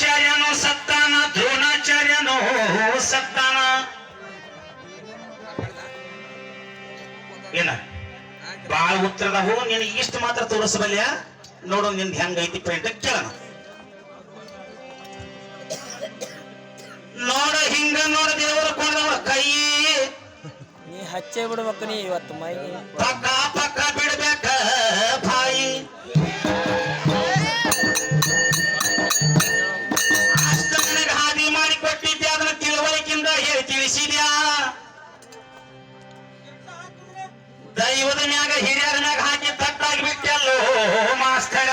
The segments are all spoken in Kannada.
ದ್ರೋಣಾಚಾರ್ಯನು ಸತ್ತಾನ ದ್ರೋಣಾಚಾರ್ಯನು ಸತ್ತಾನ. ಏನ? ಬಾಳ ಉತ್ತರದ ಹೋ ನೀನು ಇಷ್ಟು ಮಾತ್ರ ತೋರಿಸಬಲ್ಯ? ನೋಡು ನಿಂದ ಹೆಂಗೈತಿ ಪ್ರಿಂಟ್ ಕೇಳೋಣ. ನೋಡ ಹಿಂಗ ನೋಡ ದೇವರ ಕೊಂಡವ ಕೈ. ನೀ ಹಚ್ಚೆ ಬಿಡ್ಬೇಕು ನೀ ಇವತ್ತು ಮೈ ಪಕ್ಕ ಪಕ್ಕ ಬಿಡ್ಬೇಕ ಬಾಯಿ ದೈವದ ಮ್ಯಾಗ ಹಿರಿಯರ ಮ್ಯಾಗ ಹಾಕಿ ತಟ್ಟಾಗಿ ಬಿಟ್ಟಲ್ಲೋ ಮಾಸ್ತರ.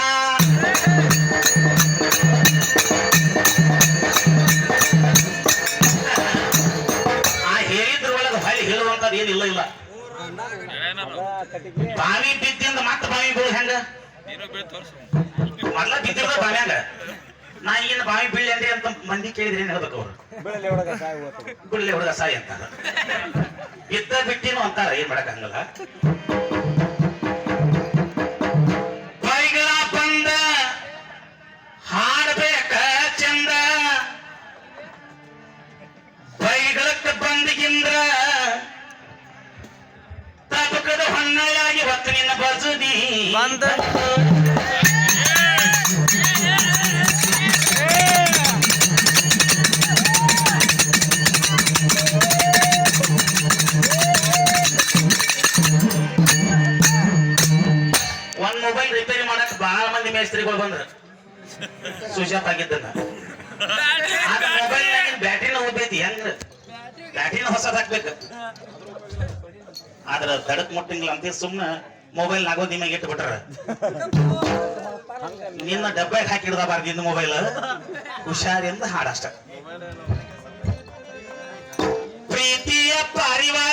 ಆ ಹೇಳಿದ್ರ ಒಳಗೆ ಹೊಳ್ಳಿ ಹೇಳುವಂತದ್ ಏನಿಲ್ಲ ಇಲ್ಲ ಬಾವಿ ಬಿದ್ದಿಂದ ಮತ್ತೆ ಬಾವಿ ಬೀಳ ಹೆಂಗ? ಮೊದ್ಲ ಬಿದ್ದಿರ್ದ ಬಾವ್ಯಾಗ. ನಾ ಏನು ಬಾವಿ ಬೀಳಿ ಅಲ್ರಿ ಅಂತ ಮಂದಿ ಕೇಳಿದ್ರೆ ಏನ್ ಹೇಳ್ಬೇಕು ಅವ್ರು? ಬಿಡ್ಲಿ ಹುಡುಗ ಸಾಯಿ ಅಂತಾರ. ಬಿದ್ದ ಬಿಟ್ಟಿನು ಅಂತಾರ ಏನ್ ಮಾಡಕ್ ಹಂಗಲ್ಲ ಬೈಗಳ ಬಂದ ಹಾಡ್ಬೇಕ ಚಂದ. ಬೈಗಳಕ್ಕ ಬಂದಿಗಿಂದ್ರ ತಬಕದ ಹೊನ್ನಳಾಗಿ ಹೊತ್ತು ನಿನ್ನ ಬಸುದಿ ಬಂದ. ಮೇಸ್ತ್ರಿಗಳು ಬಂದ್ರ. ಆಗಿದ್ದನ್ನ. ಮೊಬೈಲ್ ಬ್ಯಾಟ್ರಿನ ಹೋಗ್ತೈತಿ ಹೆಂಗ ಬ್ಯಾಟ್ರಿನ ಹೊಸದ್ ಹಾಕ್ಬೇಕು. ಆದ್ರ ದಡಕ್ ಮುಟ್ಟಂಗಿಲ್ಲ ಅಂತ ಸುಮ್ನ ಮೊಬೈಲ್ ನಾಗೋದಿ ನಿಮಗೆ ಇಟ್ಟು ಬಿಟ್ರ ನಿನ್ನ ಡಬ್ಬಾಗ ಹಾಕಿಡ್ದಬಾರ್ದು ನಿನ್ನ ಮೊಬೈಲ್ ಹುಷಾರಿಂದ ಹಾಡಷ್ಟ ಪ್ರೀತಿಯ ಪಾರಿವಾಳ